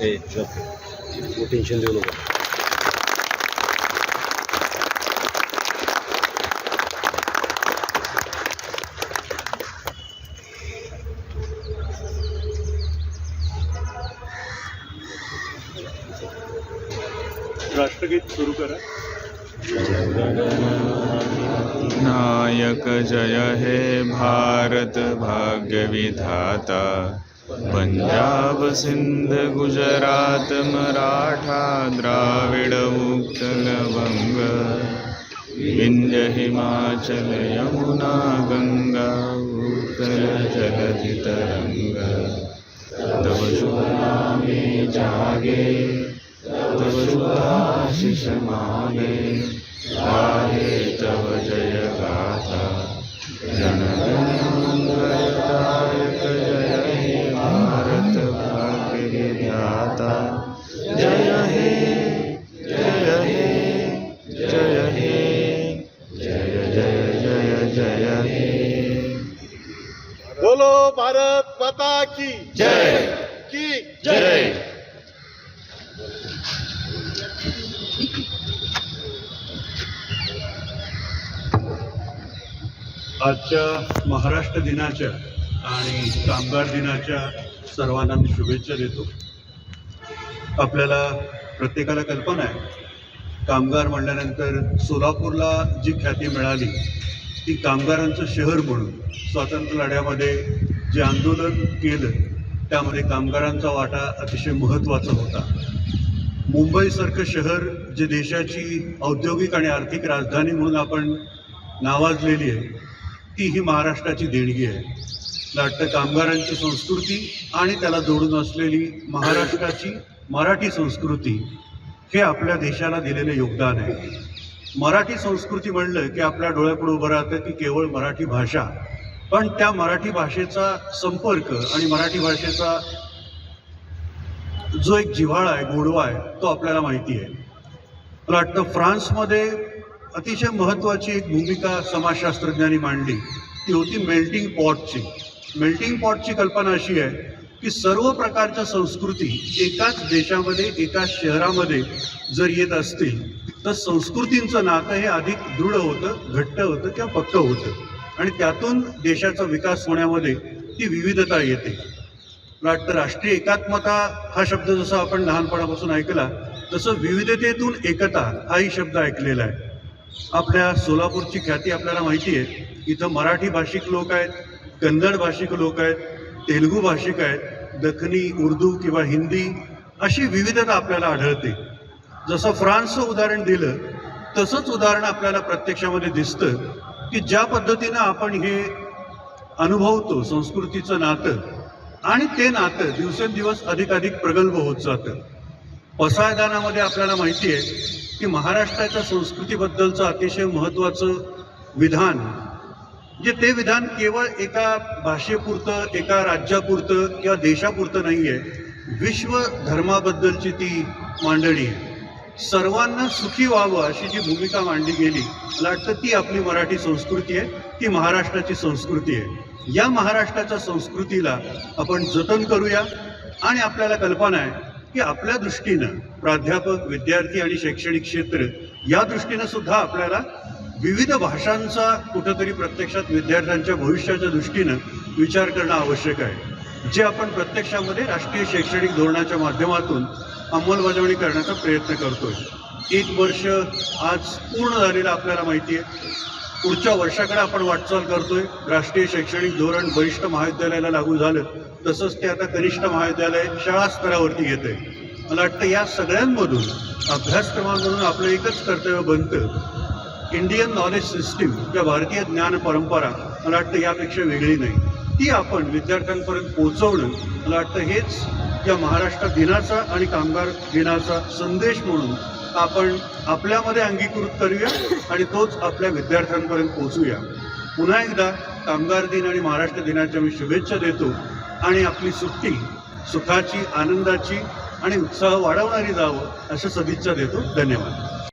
哎，行，我给你先留了吧。राष्ट्रगीत सुरू करा. नायक जय हे भारत भाग्य विधाता पंजाब सिंध गुजरात मराठा द्राविड उत्कल विंध्य हिमाचल यमुना गंगा उत्कल जलधि तरंग तव शुभ नामे जागे. तव शुभाशिष मागे गाहे तव जय गाथा जनगणमंगलदायक जय हे भारत भाग्य विधाता जय हे जय हे जय हे जय जय जय जय हे। बोलो भारत माता की। जय। की जय। आजच्या महाराष्ट्र दिनाच्या आणि कामगार दिनाच्या सर्वांना मी शुभेच्छा देतो. आपल्याला प्रत्येकाला कल्पना आहे कामगार म्हणल्यानंतर सोलापूरला जी ख्याती मिळाली ती कामगारांचं शहर म्हणून स्वातंत्र्य लढ्यामध्ये जे आंदोलन केलं त्यामध्ये कामगारांचा वाटा अतिशय महत्त्वाचा होता. मुंबईसारखं शहर जे देशाची औद्योगिक आणि आर्थिक राजधानी म्हणून आपण नावाजलेली आहे ती ही महाराष्ट्राची देणगी आहे. नाट्य वाटतं कामगारांची संस्कृती आणि त्याला जोडून असलेली महाराष्ट्राची मराठी संस्कृती हे आपल्या देशाला दिलेलं योगदान आहे. मराठी संस्कृती म्हणलं की आपल्या डोळ्यापुढे उभं राहतं की केवळ मराठी भाषा. पण त्या मराठी भाषेचा संपर्क आणि मराठी भाषेचा जो एक जिव्हाळा आहे गोडवा आहे तो आपल्याला माहिती आहे. मला वाटतं फ्रान्समध्ये अतिशय महत्त्वाची एक भूमिका समाजशास्त्रज्ञांनी मांडली. ती होती मेल्टिंग पॉटची मेल्टिंग पॉटची कल्पना अशी आहे की सर्व प्रकारच्या संस्कृती एकाच देशामध्ये एकाच शहरामध्ये जर येत असतील तर संस्कृतींचं नातं हे अधिक दृढ होतं घट्ट होतं किंवा पक्क होतं. आणि त्यातून देशाचा विकास होण्यामध्ये ती विविधता येते. मला वाटतं राष्ट्रीय एकात्मता हा शब्द जसा आपण लहानपणापासून ऐकला तसं विविधतेतून एकता हाही शब्द ऐकलेला आहे. आपल्या सोलापूरची ख्याती आपल्याला माहिती आहे. इथं मराठी भाषिक लोक आहेत कन्नड भाषिक लोक आहेत तेलुगू भाषिक आहेत दखनी उर्दू किंवा हिंदी अशी विविधता आपल्याला आढळते. जसं फ्रान्सचं उदाहरण दिलं तसंच उदाहरण आपल्याला प्रत्यक्षामध्ये दिसतं की ज्या पद्धतीनं आपण हे अनुभवतो संस्कृतीचं नातं आणि ते नातं दिवसेंदिवस अधिकाधिक प्रगल्भ होत जातं. पसायदानामध्ये आपल्याला माहिती आहे की महाराष्ट्राच्या संस्कृतीबद्दलचं अतिशय महत्त्वाचं विधान जे ते विधान केवळ एका भाषेपुरतं एका राज्यापुरतं किंवा देशापुरतं नाही आहे विश्व धर्माबद्दलची ती मांडणी. आहे सर्वांना सुखी व्हावं अशी जी भूमिका मांडली गेली मला वाटतं ती आपली मराठी संस्कृती आहे ती महाराष्ट्राची संस्कृती आहे. या महाराष्ट्राच्या संस्कृतीला आपण जतन करूया आणि आपल्याला कल्पना आहे की आपल्या दृष्टीनं प्राध्यापक विद्यार्थी आणि शैक्षणिक क्षेत्र या दृष्टीनं सुद्धा आपल्याला विविध भाषांचा कुठंतरी प्रत्यक्षात विद्यार्थ्यांच्या भविष्याच्या दृष्टीनं विचार करणं आवश्यक आहे. जे आपण प्रत्यक्षामध्ये राष्ट्रीय शैक्षणिक धोरणाच्या माध्यमातून अंमलबजावणी करण्याचा प्रयत्न करतोय. एक वर्ष आज पूर्ण झालेलं आपल्याला माहिती आहे. पुढच्या वर्षाकडे आपण वाटचाल करतोय. राष्ट्रीय शैक्षणिक धोरण वरिष्ठ महाविद्यालयाला लागू झालं. तसंच ते आता कनिष्ठ महाविद्यालय शाळा स्तरावरती येत आहे मला वाटतं या सगळ्यांमधून अभ्यासक्रमांमधून आपलं एकच कर्तव्य बनतं. इंडियन नॉलेज सिस्टीम किंवा भारतीय ज्ञान परंपरा मला वाटतं यापेक्षा वेगळी नाही. ती आपण विद्यार्थ्यांपर्यंत पोहोचवणं मला वाटतं हेच या महाराष्ट्र दिनाचा आणि कामगार दिनाचा संदेश म्हणून आपण आपल्यामध्ये अंगीकृत करूया आणि तोच आपल्या विद्यार्थ्यांपर्यंत पोहोचूया. पुन्हा एकदा कामगार दिन आणि महाराष्ट्र दिनाच्या मी शुभेच्छा देतो आणि आपली सुट्टी सुखाची आनंदाची आणि उत्साह वाढवणारी जावं अशा सदिच्छा देतो. धन्यवाद.